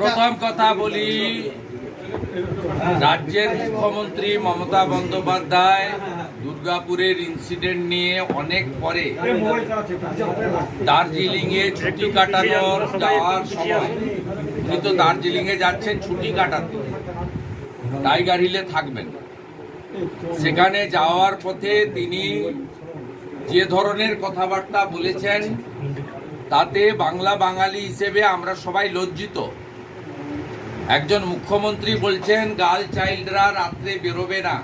প্রথম কথা বলি, রাজ্যের মুখ্যমন্ত্রী মমতা বন্দ্যোপাধ্যায় দুর্গাপুরের ইনসিডেন্ট নিয়ে অনেক পরে দার্জিলিং এ ছুটি কাটানোর যাওয়ার সময় উনি তো দার্জিলিং এ যাচ্ছেন ছুটি কাটাতে। টাইগার হিলে থাকবেন। সেখানে যাওয়ার পথে তিনি যে ধরনের কথাবার্তা বলেছেন তাতে বাংলা বাঙালি হিসেবে আমরা সবাই লজ্জিত। একজন মুখ্যমন্ত্রী বলছেন গার্ল চাইল্ডরা রাত্রে বেরোবে না।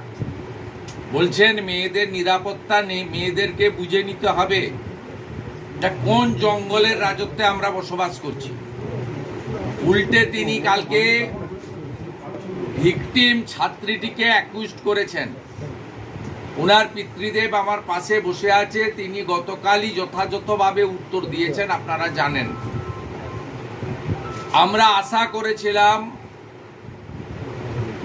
বলছেন, মেয়েদের নিরাপত্তা নেই মেয়েদেরকে বুঝে নিতে হবে। এটা কোন জঙ্গলের রাজত্বে আমরা বসবাস করছি? উল্টে তিনি কালকে ভিকটিম ছাত্রীটিকে অ্যাকুইস্ট করেছেন। ওনার পিতৃদেব আমার পাশে বসে আছে, তিনি গতকালই যথাযথভাবে উত্তর দিয়েছেন, আপনারা জানেন। আমরা আশা করেছিলাম,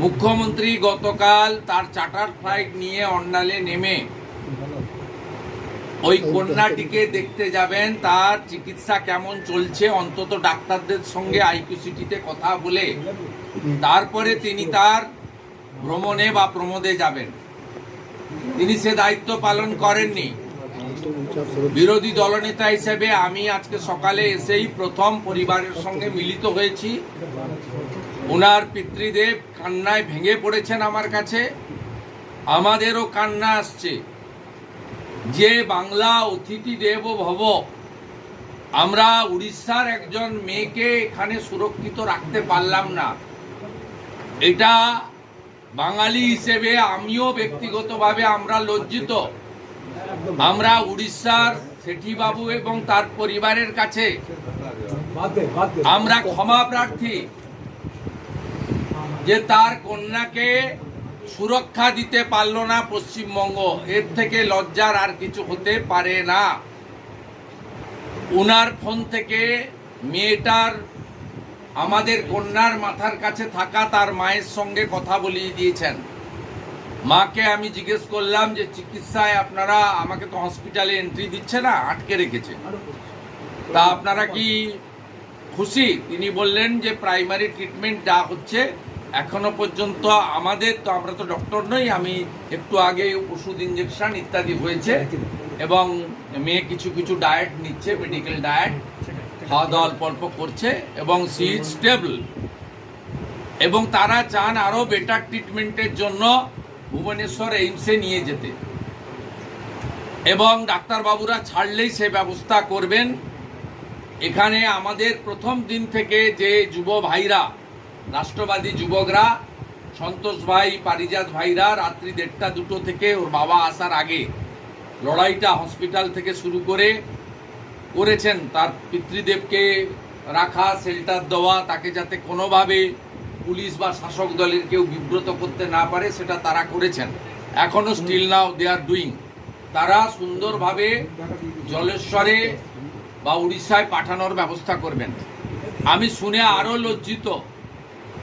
মুখ্যমন্ত্রী গতকাল তার চার্টার ফ্লাইট নিয়ে অন্ডালে নেমে ওই কন্যাটিকে দেখতে যাবেন, তার চিকিৎসা কেমন চলছে, অন্তত ডাক্তারদের সঙ্গে আইকিউসিটিতে কথা বলে, তারপরে তিনি তার ভ্রমণে বা প্রমোদে যাবেন। তিনি সে দায়িত্ব পালন করেননি। বিরোধী দলনেতা হিসেবে আমি আজকে সকালে এসেই প্রথম পরিবারের সঙ্গে মিলিত হয়েছি। ওনার পিতৃদেব কান্নায় ভেঙে পড়েছেন আমার কাছে। আমাদেরও কান্না আসছে। যে বাংলা অতিথি দেব ভব, আমরা উড়িষ্যার একজন মেয়েকে এখানে সুরক্ষিত রাখতে পারলাম না। এটা বাঙালি হিসেবে আমিও ব্যক্তিগতভাবে আমরা লজ্জিত। আমরা উড়িষ্যার শেঠিবাবু এবং তার পরিবারের কাছে আমরা ক্ষমা প্রার্থী যে তার কন্যাকে সুরক্ষা দিতে পারল না পশ্চিমবঙ্গ। এর থেকে লজ্জার আর কিছু হতে পারে না। উনার ফোন থেকে মেয়েটার আমাদের কন্যার মাথার কাছে থাকা তার মায়ের সঙ্গে কথা বলিয়ে দিয়েছেন। মাকে আমি জিজ্ঞেস করলাম যে চিকিৎসায় আপনারা আমাকে তো হসপিটালে এন্ট্রি দিচ্ছে না আটকে রেখেছে? তা আপনারা কি খুশি? তিনি বললেন যে প্রাইমারি ট্রিটমেন্ট যা হচ্ছে এখনও পর্যন্ত আমাদের তো আমরা তো ডক্টর নই আমি একটু আগে ওষুধ ইঞ্জেকশন ইত্যাদি হয়েছে এবং মেয়ে কিছু কিছু ডায়েট নিচ্ছে মেডিকেল ডায়েট খাওয়া দাওয়া অল্প করছে এবং সি ইজ স্টেবল। এবং তারা চান আরও বেটার ট্রিটমেন্টের জন্য ভুবনেশ্বর এইমসে নিয়ে যেতে। এবং ডাক্তারবাবুরা ছাড়লেই সে ব্যবস্থা করবেন। এখানে আমাদের প্রথম দিন থেকে যে যুব ভাইরা, রাষ্ট্রবাদী যুবকরা, সন্তোষ ভাই, পারিজাত ভাইরা রাত্রি দেড়টা দুটো থেকে ওর বাবা আসার আগে লড়াইটা হসপিটাল থেকে শুরু করে করেছেন, তার পিতৃদেবকে রাখা, শেল্টার দেওয়া, তাকে যাতে কোনোভাবে পুলিশ বা শাসক দলের কেউ বিব্রত করতে না পারে, সেটা তারা করেছেন। এখনও still now they are doing তারা সুন্দরভাবে জলেশ্বরে বা উড়িষ্যায় পাঠানোর ব্যবস্থা করবেন। আমি শুনে আরও লজ্জিত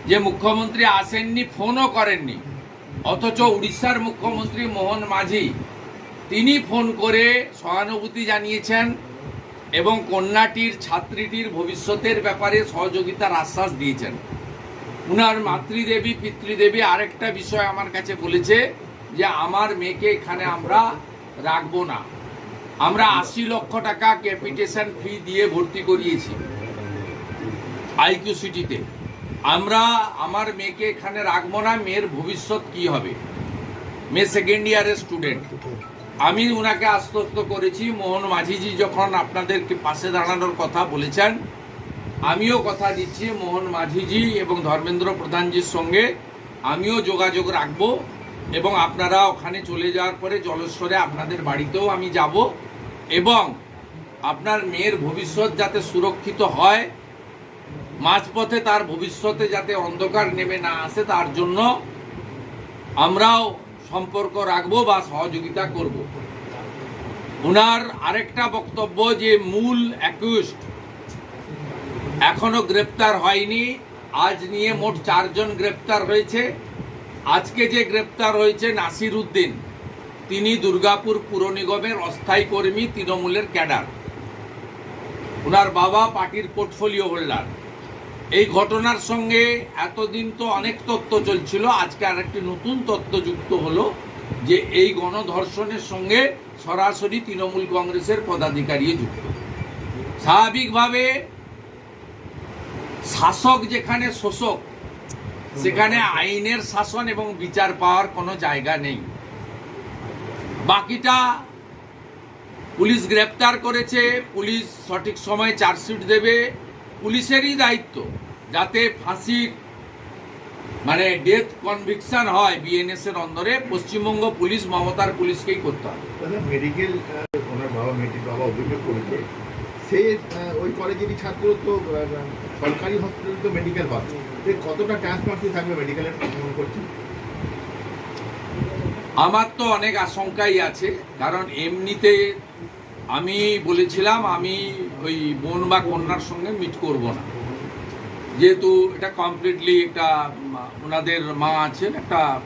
যে মুখ্যমন্ত্রী আসেননি, ফোনও করেননি। অথচ উড়িষ্যার মুখ্যমন্ত্রী মোহন মাঝি, তিনি ফোন করে সহানুভূতি জানিয়েছেন এবং কন্যাটির ছাত্রীটির ভবিষ্যতের ব্যাপারে সহযোগিতার আশ্বাস দিয়েছেন। উনার মাতৃদেবী, পিতৃদেবী আরেকটা বিষয় আমার কাছে বলেছে যে আমার মেয়েকে এখানে আমরা রাখব না। আমরা আশি লক্ষ টাকা ক্যাপিটেশন ফি দিয়ে ভর্তি করিয়েছি আইকিউ সিটিতে। আমরা আমার মেয়েকে এখানে রাখব না, মেয়ের ভবিষ্যৎ কি হবে? মেয়ে সেকেন্ড ইয়ারের স্টুডেন্ট আমি ওনাকে আশ্বস্ত করেছি, মোহন মাঝিজি যখন আপনাদেরকে পাশে দাঁড়ানোর কথা বলেছেন, আমিও কথা দিচ্ছি মোহন মাঝিজি এবং ধর্মেন্দ্র প্রধানজির সঙ্গে। আমিও যোগাযোগ রাখব এবং আপনারা ওখানে চলে যাওয়ার পরে জলেশ্বরে আপনাদের বাড়িতেও আমি যাব এবং আপনার মেয়ের ভবিষ্যৎ যাতে সুরক্ষিত হয়, মাঝপথে তার ভবিষ্যতে যাতে অন্ধকার নেমে না আসে, তার জন্য আমরাও সম্পর্ক রাখব বা সহযোগিতা করব। ওনার আরেকটা বক্তব্য যে মূল অ্যাকিউস্ট এখনও গ্রেপ্তার হয়নি, আজ নিয়ে মোট চারজন গ্রেপ্তার হয়েছে। আজকে যে গ্রেপ্তার হয়েছে নাসির উদ্দিন, তিনি দুর্গাপুর পুর নিগমের অস্থায়ী কর্মী, তৃণমূলের ক্যাডার। ওনার বাবা পার্টির পোর্টফোলিও হোল্ডার এই ঘটনার সঙ্গে এতদিন তো অনেক তথ্য চলছিল, আজকে আরেকটি নতুন তথ্য যুক্ত হলো যে এই গণধর্ষণের সঙ্গে সরাসরি তৃণমূল কংগ্রেসের পদাধিকারী যুক্ত। স্বাভাবিকভাবে শাসক যেখানে শোষক, সেখানে আইনের শাসন এবং বিচার পাওয়ার কোনো জায়গা নেই। বাকিটা পুলিশ গ্রেপ্তার করেছে, পুলিশ সঠিক সময়ে চার্জশিট দেবে পুলিশেরই দায়িত্ব যাতে ফাঁসির মানে ডেথ কনভিকশন হয় বিএনএস এর অন্দরে পশ্চিমবঙ্গ পুলিশ মমতার পুলিশকেই করতে হবে। দাদা মেডিকেল ওনার বাবা মেডিকেল বাবা অভিযোগ করেছে সে ওই কলেজেরই ছাত্র তো সরকারি হসপিটাল তো মেডিকেল হয় কতটা ট্রান্সপারেন্সি থাকবে মেডিকেলের মনে আমার তো অনেক আশঙ্কাই আছে কারণ এমনিতে আমি বলেছিলাম আমি ওই বোন বা কন্যার সঙ্গে মিট করব না। যেহেতু এটা কমপ্লিটলি একটা, ওনাদের মা আছেন, একটা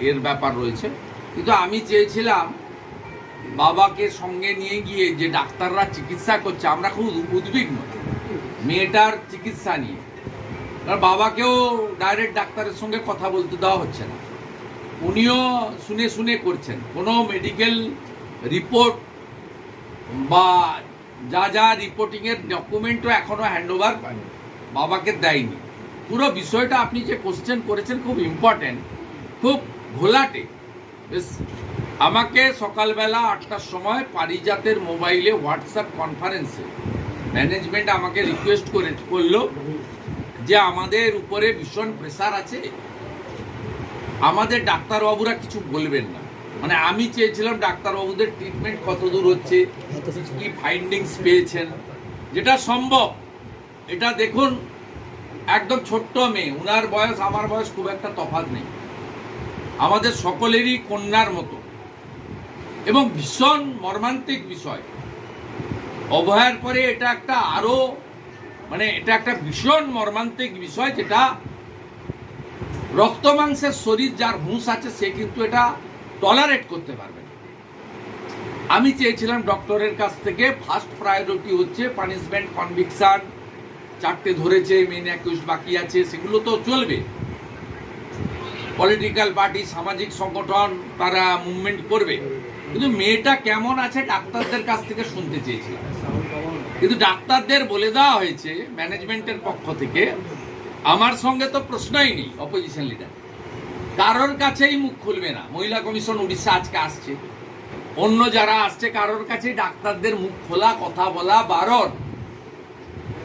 এর ব্যাপার রয়েছে। কিন্তু আমি চেয়েছিলাম বাবাকে সঙ্গে নিয়ে গিয়ে যে ডাক্তাররা চিকিৎসা করছে, আমরা খুব উদ্বিগ্ন। মেয়েটার চিকিৎসা নিয়ে। কারণ বাবাকেও ডাইরেক্ট ডাক্তারের সঙ্গে কথা বলতে দেওয়া হচ্ছে না। উনিও শুনে শুনে করছেন। কোনো মেডিকেল রিপোর্ট বা যা যা রিপোর্টিংয়ের ডকুমেন্টও এখনও হ্যান্ডওভার বাবাকে দেয়নি। পুরো বিষয়টা আপনি যে কোশ্চেন করেছেন খুব ইম্পর্ট্যান্ট খুব ঘোলাটে। বেশ, আমাকে সকালবেলা আটটার সময় পারিজাতের মোবাইলে হোয়াটসঅ্যাপ কনফারেন্সে ম্যানেজমেন্ট আমাকে রিকোয়েস্ট করে, করল যে আমাদের উপরে ভীষণ প্রেসার আছে। আমাদের ডাক্তারবাবুরা কিছু বলবেন না। মানে আমি চেয়েছিলাম ডাক্তারবাবুদের ট্রিটমেন্ট কত দূর হচ্ছে, কি ফাইন্ডিংস পেয়েছেন। যেটা সম্ভব, এটা দেখুন, একদম ছোট্ট মেয়ে, উনার বয়স, আমার বয়স খুব একটা তফাৎ নেই। আমাদের সকলেরই কন্যার মতো। এবং ভীষণ মর্মান্তিক বিষয়। অভয়ার পরে এটা একটা আরও মানে এটা একটা ভীষণ মর্মান্তিক বিষয়, যেটা রক্ত মাংসের শরীর যার হুঁশ আছে, সে কিন্তু এটা টলারেট করতে পারবে আমি চেয়েছিলাম ডক্টরের কাছ থেকে ফার্স্ট প্রায়োরিটি হচ্ছে পানিশমেন্ট কনভিকশন চারটে ধরেছে মেন একুশ বাকি আছে, সেগুলো তো চলবে। পলিটিক্যাল পার্টি সামাজিক সংগঠন, তারা মুভমেন্ট করবে। কিন্তু মেয়েটা কেমন আছে ডাক্তারদের কাছ থেকে শুনতে চেয়েছিলাম। কিন্তু ডাক্তারদের বলে দেওয়া হয়েছে ম্যানেজমেন্টের পক্ষ থেকে, আমার সঙ্গে তো প্রশ্নই নেই অপোজিশন লিডার কারোর কাছেই মুখ খুলবে না। মহিলা কমিশন উড়িষ্যা আজকে আসছে। অন্য যারা আসছে কারোর কাছেই ডাক্তারদের মুখ খোলা কথা বলা বারণ।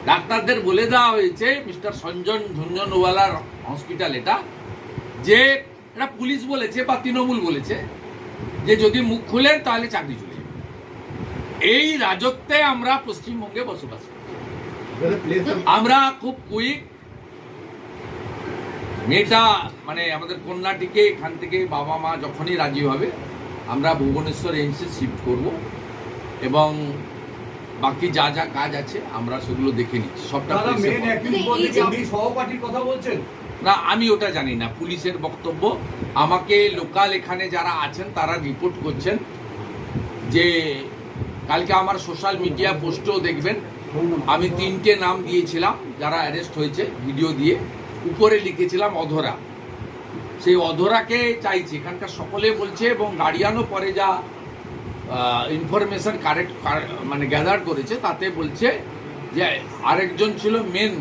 ডাক্তারদের বলে দেওয়া হয়েছে মিস্টার সঞ্জন ঝুঞ্ঝনওয়ালার হসপিটাল এটা যে এটা পুলিশ বলেছে বা তৃণমূল বলেছে যে যদি মুখ খুলেন তাহলে চাকরি চলে যাবে। এই রাজত্বে আমরা পশ্চিমবঙ্গে বসবাস করি। আমরা খুব কুইক মেয়েটা মানে আমাদের কন্যাটিকে এখান থেকে বাবা মা যখনই রাজি হবে আমরা ভুবনেশ্বর এইমসে শিফট করব। এবং বাকি যা যা কাজ আছে আমরা সেগুলো দেখে নিচ্ছি। সবটা মেন সহপাঠীর কথা বলছেন? না আমি ওটা জানি না পুলিশের বক্তব্য। আমাকে লোকাল এখানে যারা আছেন তারা রিপোর্ট করছেন যে কালকে আমার সোশ্যাল মিডিয়া পোস্টও দেখবেন আমি তিনটে নাম দিয়েছিলাম যারা অ্যারেস্ট হয়েছে ভিডিও দিয়ে। উপরে লিখেছিলাম অধরা। সেই অধরাকে চাইছি। এখানকার সকলে বলছে এবং গার্ডিয়ানও পরে যা ইনফরমেশান কারেক্ট মানে গ্যাদার করেছে তাতে বলছে যে আরেকজন ছিল মেন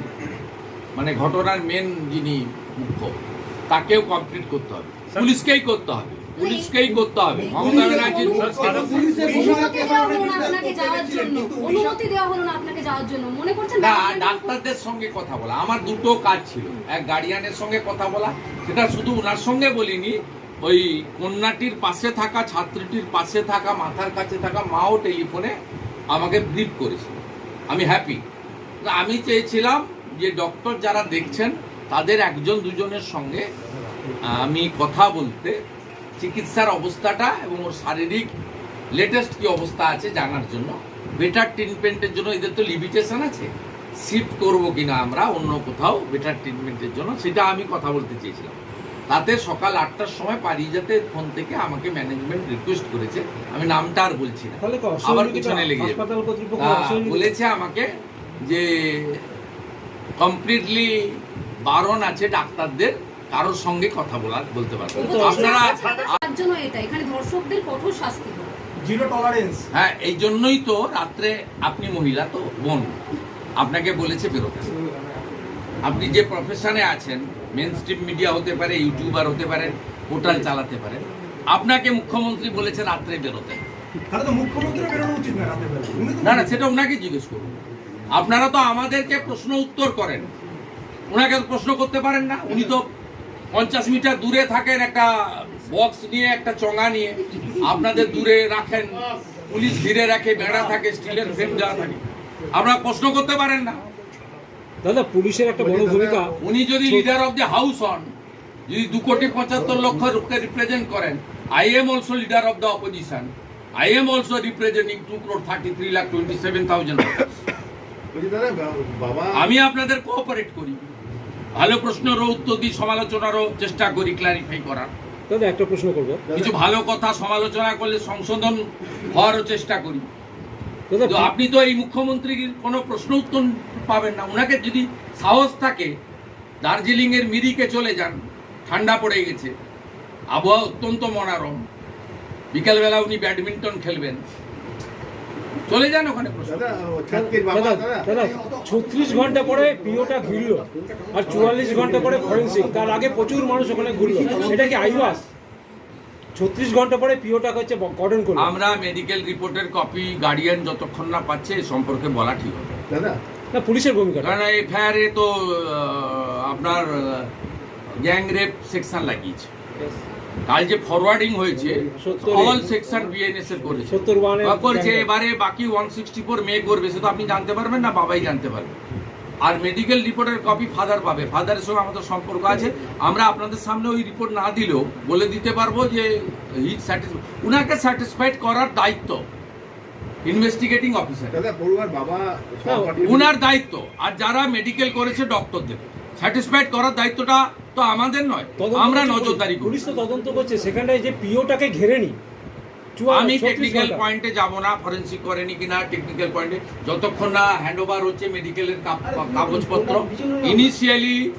মানে ঘটনার মেন যিনি মুখ্য তাকেও কমপ্লিট করতে হবে। পুলিশকেই করতে হবে। পুলিশকেই করতে হবে মমতা ব্যানার্জির অনুমতি দেওয়া হলো না আপনাকে যাওয়ার জন্য অনুমতি দেওয়া হলো না আপনাকে যাওয়ার জন্য মনে করছেন না ডাক্তারদের সঙ্গে কথা বলা আমার দুটো কাজ ছিল এক গার্ডিয়ানের সঙ্গে কথা বলা সেটা শুধু ওনার সঙ্গে বলিনি ওই কন্যাটির পাশে থাকা ছাত্রীটির পাশে থাকা মাথার কাছে থাকা মাও টেলিফোনে আমাকে ব্রিফ করেছিল আমি হ্যাপি আমি চেয়েছিলাম যে ডক্টর যারা দেখছেন তাদের একজন দুজনের সঙ্গে আমি কথা বলতে চিকিৎসার অবস্থাটা এবং ওর শারীরিক লেটেস্ট কি অবস্থা আছে জানার জন্য। বেটার ট্রিটমেন্টের জন্য এদের তো লিমিটেশন আছে। শিফট করব কিনা আমরা অন্য কোথাও বেটার ট্রিটমেন্টের জন্য সেটা আমি কথা বলতে চেয়েছিলাম। তাতে সকাল আটটার সময় পারিজাতে ফোন থেকে আমাকে ম্যানেজমেন্ট রিকোয়েস্ট করেছে। আমি নামটা আর বলছি না। আবার পিছনে লেগে অসহযোগিতা? বলেছে আমাকে যে কমপ্লিটলি বারণ আছে ডাক্তারদের। কারোর সঙ্গে কথা বলার বলতে পারবেন আপনারা এটা এখানে ধর্ষকদের কঠোর শাস্তি জিরো টলারেন্স হ্যাঁ এই জন্যই তো রাত্রে আপনি মহিলা তো বোন আপনাকে বলেছে বেরোতে। আপনি যে প্রফেশনে আছেন মেন স্ট্রিম মিডিয়া হতে পারে ইউটিউবার হতে পারেন পোর্টাল চালাতে পারেন আপনাকে মুখ্যমন্ত্রী বলেছে রাত্রে বেরোতে। মুখ্যমন্ত্রী না বেলা না না সেটা ওনাকে জিজ্ঞেস করুন। আপনারা তো আমাদেরকে প্রশ্ন উত্তর করেন। ওনাকে প্রশ্ন করতে পারেন না উনি তো পঞ্চাশ মিটার দূরে থাকেন একটা বক্স নিয়ে একটা চঙা নিয়ে। আপনাদের দূরে রাখেন। পুলিশ ঘিরে রাখে বেড়া থাকে স্টিলের ফ্রেম দেওয়া থাকে। আপনারা প্রশ্ন করতে পারেন না। দাদা পুলিশের একটা বড় ভূমিকা। উনি যদি লিডার অফ দ্য হাউস হন যদি দু কোটি পঁচাত্তর লক্ষ লোককে রিপ্রেজেন্ট করেন I am also leader of the opposition I am also representing two crore thirty three lakh twenty seven thousand আমি আপনাদের কোঅপারেট করি। ভালো প্রশ্নেরও উত্তর দিই সমালোচনারও চেষ্টা করি ক্লারিফাই করার। দাদা একটা প্রশ্ন করব। কিছু ভালো কথা সমালোচনা করলে সংশোধন হওয়ারও চেষ্টা করি। তো আপনি তো এই মুখ্যমন্ত্রীর কোনো প্রশ্ন উত্তর পাবেন না। ওনাকে যদি সাহস থাকে দার্জিলিং এর মিরিকে চলে যান ঠান্ডা পড়ে গেছে। আবহাওয়া অত্যন্ত মনোরম। বিকালবেলা উনি ব্যাডমিন্টন খেলবেন। চলে যান ওখানে ছত্রিশ ঘণ্টা পরে পিওটা ঘিরলো আর চুয়াল্লিশ ঘণ্টা পরে ফরেন্সিক। তার আগে প্রচুর মানুষ ওখানে ঘুরলো। এটা কি আইওয়াস? ছত্রিশ ঘণ্টা পরে পিওটা হচ্ছে কটন করল। আমরা মেডিকেল রিপোর্টের কপি গার্ডিয়ান যতক্ষণ না পাচ্ছে এ সম্পর্কে বলা ঠিক হবে। দাদা। না পুলিশের ভূমিকা। কারণ এফআইআরে তো আপনার গ্যাং রেপ সেকশন লাগিয়েছে। কাল যে ফরওয়ার্ডিং হয়েছে অল সেকশন বিএনএস এর করেছে। করছে এবারে বাকি ওয়ান সিক্সটি ফোর মে করবে সে তো আপনি জানতে পারবেন না বাবাই জানতে পারবে। আর মেডিকেল রিপোর্টের কপি ফাদার পাবে। ফাদারের সঙ্গে আমাদের সম্পর্ক আছে। আমরা আপনাদের সামনে ওই রিপোর্ট না দিলেও বলে দিতে পারব যে হি উনাকে স্যাটিসফাইড করার দায়িত্ব ইনভেস্টিগেটিং অফিসার দাদা বাবা উনার দায়িত্ব। আর যারা মেডিকেল করেছে ডক্টরদের স্যাটিসফাইড করার দায়িত্বটা তো আমাদের নয়। আমরা নজরদারি করি। পুলিশ তো তদন্ত করছে সেখানটায় যে পিওটাকে ঘেরেনি। চুয়া- আমি টেকনিক্যাল পয়েন্টে যাব না ফরেন্সিক করেনি কিনা টেকনিক্যাল পয়েন্টে যতক্ষণ না হ্যান্ডওভার হচ্ছে মেডিকেলের কাগজপত্র। ইনিশিয়ালি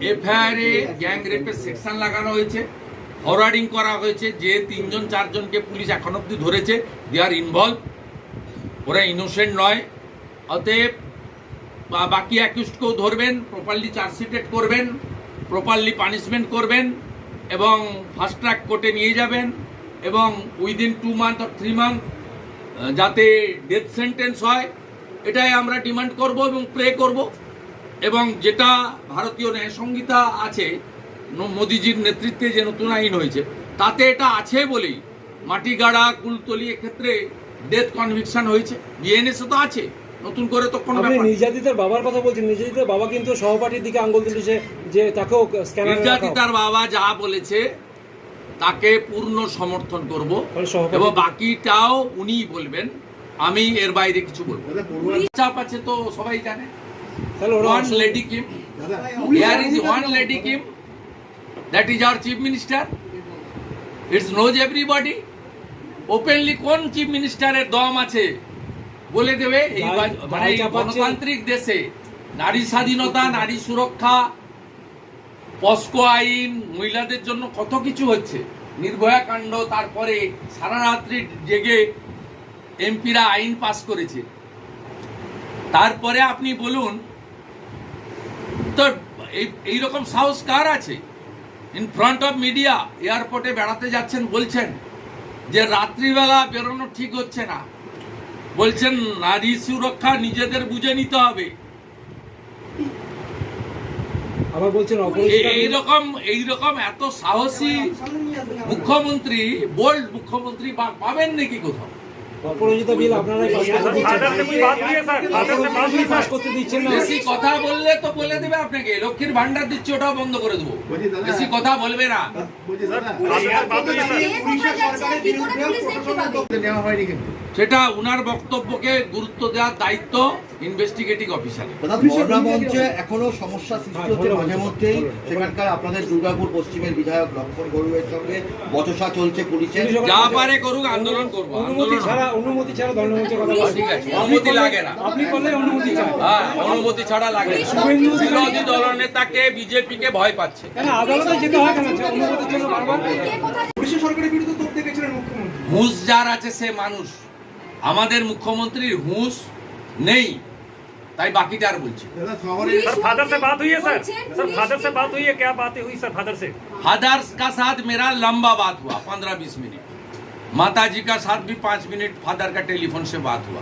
এফআইআর এ গ্যাং রেপের সেকশন লাগানো হয়েছে। ফরওয়ার্ডিং করা হয়েছে যে তিনজন চারজনকে পুলিশ এখন অব্দি ধরেছে। দে আর ইনভলভ ওরা ইনোসেন্ট নয়। অতএব বা- বাকি অ্যাকিউজকেও ধরবেন প্রপারলি চার্জশিটেড করবেন প্রপারলি পানিশমেন্ট করবেন, এবং ফাস্ট ট্র্যাক কোর্টে নিয়ে যাবেন, এবং within two month or three month যাতে ডেথ সেন্টেন্স হয়, এটাই আমরা ডিমান্ড করব এবং প্রে করব। এবং যেটা ভারতীয় ন্যায় সংহিতা আছে মোদিজির নেতৃত্বে যে নতুন আইন হয়েছে, তাতে এটা আছে বলেই মাটিগাড়া, কুলতলি এক্ষেত্রে ডেথ কনভিকশন হয়েছে বিএনএসে তো আছে। নতুন করে তো কোনো আপনি নির্যাতিতার বাবার কথা বলছেন নির্যাতিতার বাবা কিন্তু সহপাঠীর দিকে আঙ্গুল তুলেছে যে তাকেও স্ক্যানার নির্যাতিতার বাবা যা বলেছে তাকে পূর্ণ সমর্থন করব এবং বাকিটাও উনি বলবেন আমি এর বাইরে কিছু বলব না। চাপ আছে তো সবাই জানে ওয়ান লেডি কিম Here is one lady Kim. That is our chief minister. It knows everybody. Openly কোন চিফ মিনিস্টারের দম আছে বলে দেবে এই মানে গণতান্ত্রিক দেশে নারী স্বাধীনতা নারী সুরক্ষা পস্কো আইন মহিলাদের জন্য কত কিছু হচ্ছে? নির্ভয়া কাণ্ড তারপরে সারা রাত্রি জেগে এমপিরা আইন পাস করেছে। তারপরে আপনি বলুন তো এই রকম সাহস কার আছে? ইন ফ্রন্ট অফ মিডিয়া এয়ারপোর্টে বেড়াতে যাচ্ছেন বলছেন যে রাত্রিবেলা বেরোনো ঠিক হচ্ছে না। বলছেন নারী সুরক্ষা নিজেদের বুঝে নিতে হবে। আবার বলছেন এইরকম এইরকম এত সাহসী মুখ্যমন্ত্রী বোল্ড মুখ্যমন্ত্রী পাবেন নাকি কোথাও? অপরাজিতা বিল আপনারাই পাস করতে দিচ্ছেন। আপনারাই পাস করতে দিচ্ছেন না। বেশি কথা বললে তো বলে দেবে আপনাকে। লক্ষ্মীর ভান্ডার দিচ্ছে ওটাও বন্ধ করে দেবো। বেশি কথা বলবে না। নেওয়া হয়নি কিন্তু। সেটা উনার বক্তব্যকে গুরুত্ব দেওয়ার দায়িত্ব ইনভেস্টিগেটিং অফিসারের মঞ্চে এখনও সমস্যা সৃষ্টি হচ্ছে মাঝে মধ্যেই। সেখানকার আপনাদের দুর্গাপুর পশ্চিমের বিধায়ক লক্ষণ গরুয়ের সঙ্গে বচসা চলছে পুলিশের যা পারে করুক আন্দোলন করব অনুমতি ছাড়া অনুমতি ছাড়া ধর্মমঞ্চের কথা ঠিক আছে অনুমতি লাগে না। আপনি অনুমতি চাই হ্যাঁ অনুমতি ছাড়া লাগে বিরোধী দলনেতাকে বিজেপিকে ভয় পাচ্ছে। কেন আদালতে যেতে হয় কেন? অনুমতির জন্য বারবার পুলিশের সরকারের বিরুদ্ধে তোপ দেখেছিলেন মুখ্যমন্ত্রী? হুঁশ যার আছে সে মানুষ। আমাদের মুখ্যমন্ত্রীর হুঁশ নেই তাই বাকিটা আর বলছি দাদা শহরে सर फादर से बात हुई है सर बच्चे, सर पुलिस फादर से की बात हुई है क्या बातें हुई सर फादर से फादर का साथ मेरा लंबा बात हुआ पंद्रह बीस मिनट माता जी का साथ भी पाँच मिनट फादर का टेलीफोन से बात हुआ